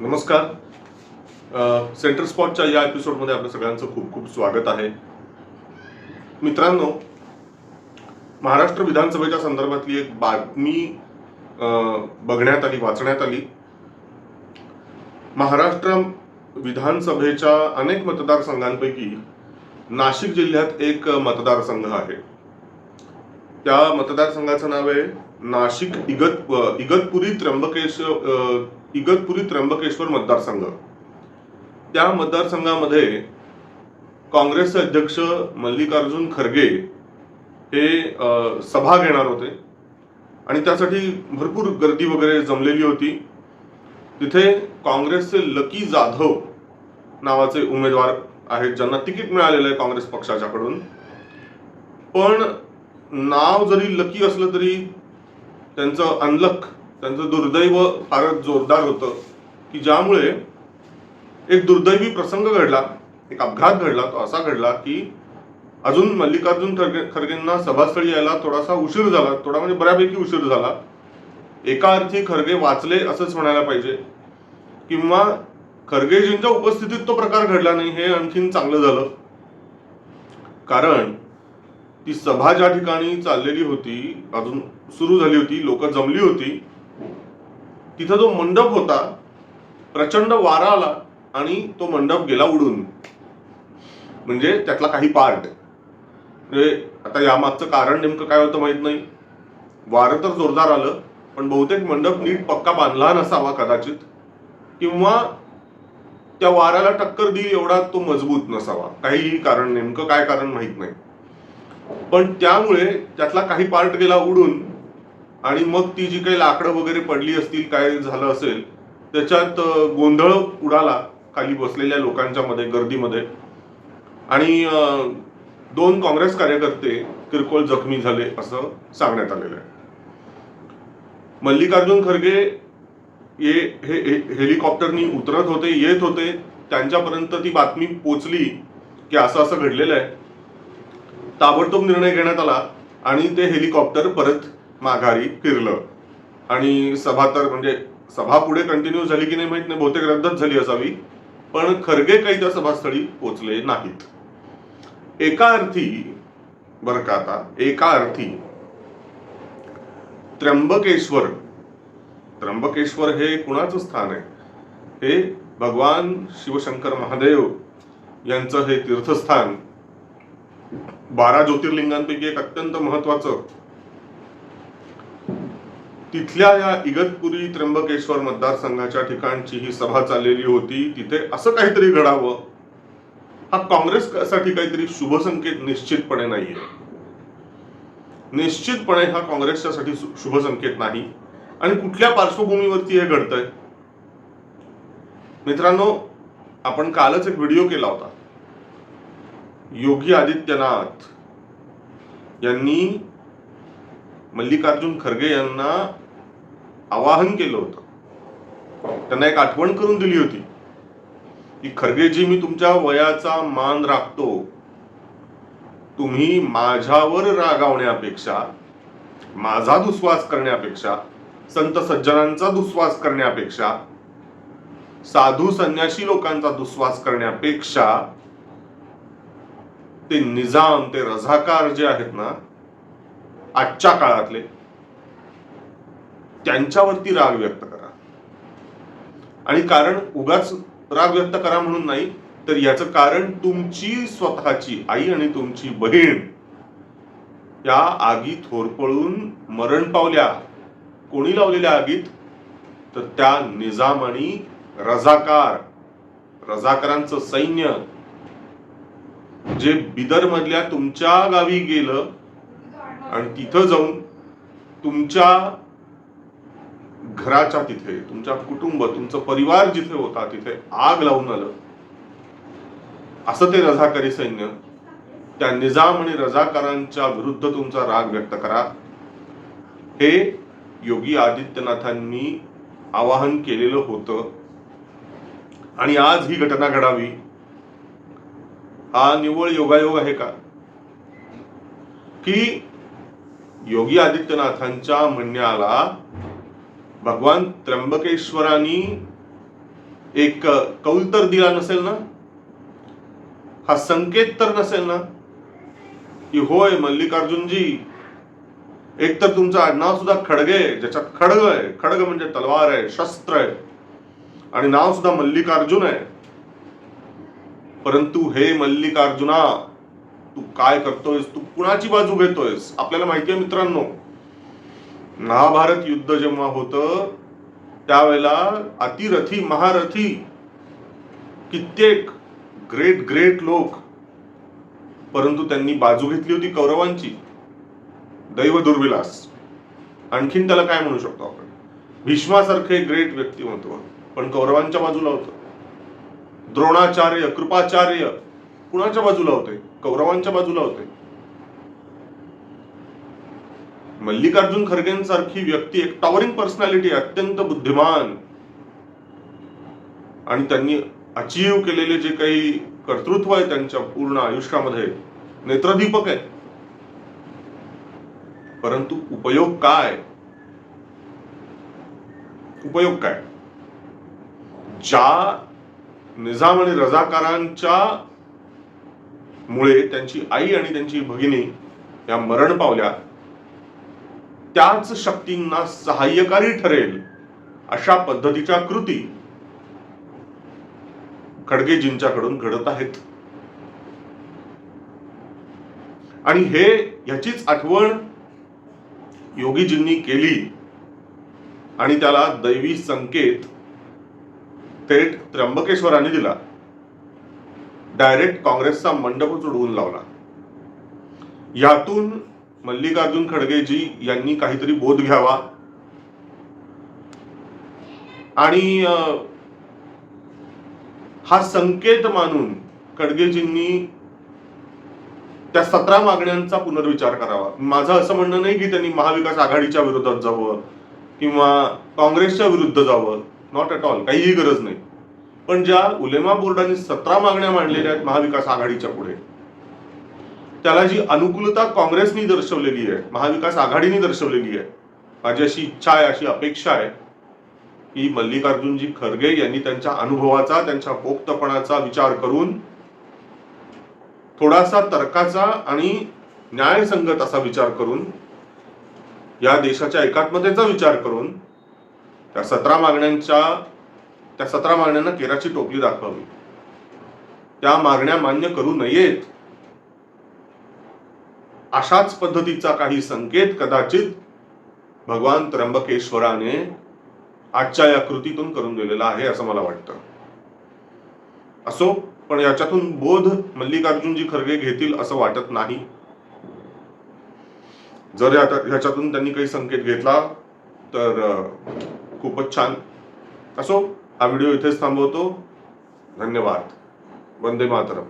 नमस्कार. सेंटर स्पॉटच्या या एपिसोडमध्ये आपल्या सगळ्यांचं खूप खूप स्वागत आहे. मित्रांनो महाराष्ट्र विधानसभेच्या संदर्भातली एक बातमी बघण्यात आली वाचण्यात आली. महाराष्ट्र विधानसभेच्या अनेक मतदारसंघांपैकी नाशिक जिल्ह्यात एक मतदारसंघ आहे. त्या मतदारसंघाचं नाव आहे नाशिक इगत इगतपुरी त्र्यंबकेश इगतपुरी त्र्यंबकेश्वर मतदारसंघ. त्या मतदारसंघामध्ये काँग्रेसचे अध्यक्ष मल्लिकार्जुन खरगे हे सभा घेणार होते. आणि त्यासाठी भरपूर गर्दी वगैरे जमलेली होती. तिथे काँग्रेसचे लकी जाधव नावाचे उमेदवार आहेत ज्यांना तिकीट मिळालेलं आहे काँग्रेस पक्षाच्याकडून. पण नाव जरी लकी असलं तरी त्यांचं अनलक त्यांचं दुर्दैव फारच जोरदार होतं की ज्यामुळे एक दुर्दैवी प्रसंग घडला एक अपघात घडला तो असा घडला की अजून मल्लिकार्जुन खरगे खरगेंना सभास्थळी यायला थोडासा उशीर झाला थोडा म्हणजे बऱ्यापैकी उशीर झाला. एका अर्थी खरगे वाचले असंच म्हणायला पाहिजे किंवा खरगेजींच्या उपस्थितीत तो प्रकार घडला नाही हे आणखीन चांगलं झालं. कारण ती सभा ज्या ठिकाणी चाललेली होती अजून सुरू झाली होती लोक जमली होती तिथं जो मंडप होता प्रचंड वारा आला आणि तो मंडप गेला उडून. म्हणजे त्यातला काही पार्ट म्हणजे आता यामागचं कारण नेमकं काय होतं माहीत नाही. वारं तर जोरदार आलं पण बहुतेक मंडप नीट पक्का बांधला नसावा कदाचित. किंवा त्या वाऱ्याला टक्कर देईल एवढा तो मजबूत नसावा. काहीही कारण नेमकं काय कारण माहीत नाही. पण त्यामुळे त्यातला काही पार्ट गेला उडून. आणि मग ती जी काही लाकडं वगैरे पडली असतील काय झालं असेल त्याच्यात गोंधळ उडाला खाली बसलेल्या लोकांच्या मध्ये गर्दीमध्ये. आणि दोन काँग्रेस कार्यकर्ते किरकोळ जखमी झाले असं सांगण्यात आलेलं आहे. मल्लिकार्जुन खरगे ये हे हे- हेलिकॉप्टरनी उतरत होते येत होते त्यांच्यापर्यंत ती बातमी पोचली की असं असं घडलेलं आहे. ताबडतोब निर्णय घेण्यात आला आणि ते हेलिकॉप्टर परत माघारी फिरलं. आणि सभा तर म्हणजे सभा पुढे कंटिन्यू झाली की नाही माहीत नाही बहुतेक रद्दच झाली असावी. पण खरगे काही त्या सभास्थळी पोचले नाहीत. एका अर्थी बर का आता एका अर्थी त्र्यंबकेश्वर त्र्यंबकेश्वर हे कुणाचं स्थान आहे? हे भगवान शिवशंकर महादेव यांचं हे तीर्थस्थान. बारा ज्योतिर्लिंगांपैकी एक अत्यंत महत्वाचं तिथल्या या इगतपुरी त्र्यंबकेश्वर मतदारसंघाच्या ठिकाणची ही सभा चाललेली होती. तिथे असं काहीतरी घडावं. हा काँग्रेससाठी काहीतरी शुभ संकेत निश्चितपणे नाहीये. निश्चितपणे हा काँग्रेसच्यासाठी सु- शुभ संकेत नाही. आणि कुठल्या पार्श्वभूमीवरती हे घडतंय? मित्रांनो आपण कालच एक व्हिडिओ केला होता. योगी आदित्यनाथ यांनी मल्लिकार्जुन खरगे यांना आवाहन केलं होतं. त्यांना एक आठवण करून दिली होती की खरगेजी मी तुमच्या वयाचा मान राखतो. तुम्ही माझ्यावर रागावण्यापेक्षा माझा दुस्वास करण्यापेक्षा संत सज्जनांचा दुस्वास करण्यापेक्षा साधू संन्यासी लोकांचा दुस्वास करण्यापेक्षा ते निजाम ते रझाकार जे आहेत ना आजच्या काळातले त्यांच्यावरती राग व्यक्त करा. आणि कारण उगाच राग व्यक्त करा म्हणून नाही तर याचं कारण तुमची स्वतःची आई आणि तुमची बहीण या आगीत होरपळून मरण पावल्या. कोणी लावलेल्या आगीत? तर त्या निजाम आणि रझाकार रझाकारांचं सैन्य. जे बिदर मधल्या तुमच्या गावी गेलं आणि तिथं जाऊन तुमच्या घराच्या तिथे तुमच्या कुटुंब तुमचं परिवार जिथे होता तिथे आग लावून आलं. असं ते रझाकारी सैन्य त्या निजाम आणि रझाकारांच्या विरुद्ध तुमचा राग व्यक्त करा. हे योगी आदित्यनाथांनी आवाहन केलेलं होतं. आणि आज ही घटना घडावी. हा निव्वळ योगायोग आहे का? की योगी आदित्यनाथांच्या म्हणण्याला भगवान त्र्यंबकेश्वरांनी एक कौल तर दिला नसेल ना? हा संकेत तर नसेल ना? की होय मल्लिकार्जुनजी एक तर तुमचं आडनाव सुद्धा खडगे ज्याच्यात खडग आहे. खडग म्हणजे तलवार आहे शस्त्र आहे. आणि नाव सुद्धा मल्लिकार्जुन आहे. परंतु हे मल्लिकार्जुना तू काय करतोयस? तू कुणाची बाजू घेतोयस? आपल्याला माहिती आहे मित्रांनो. महाभारत युद्ध जेव्हा होतं त्यावेळेला अतिरथी महारथी कित्येक ग्रेट ग्रेट लोक परंतु त्यांनी बाजू घेतली होती कौरवांची दैव दुर्विलास. आणखीन त्याला काय म्हणू शकतो आपण? भीष्मासारखे ग्रेट व्यक्तिमत्व पण कौरवांच्या बाजूला होतं. द्रोणाचार्य कृपाचार्य कुणाच्या बाजूला होते? कौरवांच्या बाजूला होते. मल्लिकार्जुन खरगेंसारखी व्यक्ती एक टॉवरिंग पर्सनॅलिटी अत्यंत बुद्धिमान. आणि त्यांनी अचीव केलेले जे काही कर्तृत्व आहे त्यांच्या पूर्ण आयुष्यामध्ये नेत्रदीपक आहे. परंतु उपयोग काय? उपयोग काय? ज्या निजाम आणि रजाकारांच्या मुळे त्यांची आई आणि त्यांची भगिनी या मरण पावल्या त्याच शक्तींना सहाय्यकारी ठरेल अशा पद्धतीच्या कृती खडगेजींच्याकडून घडत आहेत. आणि हे ह्याचीच आठवण योगीजींनी केली आणि त्याला दैवी संकेत थेट त्र्यंबकेश्वराने दिला. डायरेक्ट काँग्रेसचा मंडपच उडवून लावला. यातून मल्लिकार्जुन खडगेजी यांनी काहीतरी बोध घ्यावा. आणि हा संकेत मानून खडगेजींनी त्या सतरा मागण्यांचा पुनर्विचार करावा. माझं असं म्हणणं नाही की त्यांनी महाविकास आघाडीच्या विरोधात जावं किंवा काँग्रेसच्या विरुद्ध जावं. नॉट अट ऑल काहीही गरज नाही. पण ज्या उलेमा बोर्डाने सतरा मागण्या मांडलेल्या आहेत महाविकास आघाडीच्या पुढे त्याला जी अनुकूलता काँग्रेसनी दर्शवलेली आहे महाविकास आघाडीने दर्शवलेली आहे माझी अशी इच्छा आहे अशी अपेक्षा आहे की मल्लिकार्जुनजी खरगे यांनी त्यांच्या अनुभवाचा त्यांच्या पोक्तपणाचा विचार करून थोडासा तर्काचा आणि न्यायसंगत असा विचार करून या देशाच्या एकात्मतेचा विचार करून त्या सतरा मागण्यांच्या त्या सतरा मागण्यांना केराची टोपली दाखवावी. त्या मागण्या मान्य करू नयेत अशाच पद्धतीचा काही संकेत कदाचित भगवान त्र्यंबकेश्वराने आजच्या या कृतीतून करून दिलेला आहे असं मला वाटतं. असो पण याच्यातून बोध मल्लिकार्जुनजी खरगे घेतील असं वाटत नाही. जर या- ह्याच्यातून त्यांनी काही संकेत घेतला तर खूपच छान. असो हा व्हिडिओ इथेच थांबवतो. धन्यवाद. वंदे मातरम.